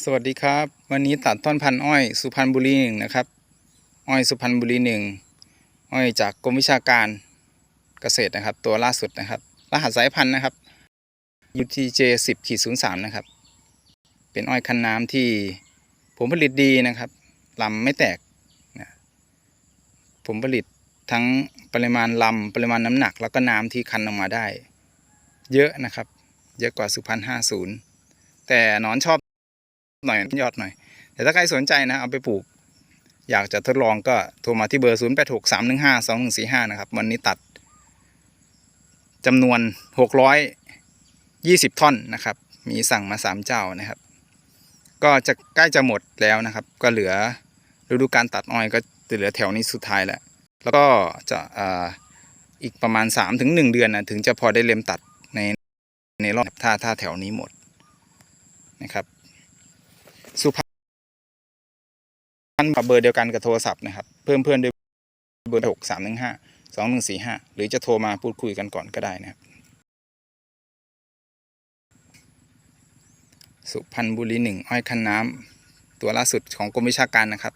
สวัสดีครับ วันนี้ตัดต้นพันธุ์อ้อยสุพรรณบุรีหนึ่งนะครับ อ้อยสุพรรณบุรีหนึ่งอ้อยจากกรมวิชาการเกษตรนะครับ ตัวล่าสุดนะครับ รหัสสายพันธุ์นะครับ UTJ 10ขีด03นนะครับ เป็นอ้อยคันน้ำที่ผมผลิตดีนะครับลำไม่แตกนะผมผลิตทั้งปริมาณลำปริมาณน้ำหนัก แล้วก็น้ำที่คันออกมาได้ เยอะนะครับ เยอะกว่าสุพรรณ50แต่หนอนชอบ หน่อยยอดหน่อย แต่ถ้าใครสนใจนะเอาไปปลูก อยากจะทดลองก็โทรมาที่เบอร์ 0 8 6 3 1 5 2 1 4 5 นะครับ วันนี้ตัดจำนวน 620 ท่อนนะครับ มีสั่งมา 3 เจ้านะครับ ก็จะใกล้จะหมดแล้วนะครับ ก็เหลือฤดูการตัดอ้อยก็จะเหลือแถวนี้สุดท้ายแล้ว แล้วก็จะอ่าอีกประมาณ 3-1 เดือนนะถึงจะพอได้เล็มตัดในในรอบถ้าถ้าแถวนี้หมดนะครับ สุพรรณเบอร์เดียวกันกับโทรศัพท์นะครับ เพิ่มเพื่อนด้วยเบอร์หกสามหนึ่งห้าสองหนึ่งสี่ห้าหรือจะโทรมาพูดคุยกันก่อนก็ได้นะครับ สุพรรณบุรีหนึ่งอ้อยคันน้ำตัวล่าสุดของกรมวิชาการนะครับ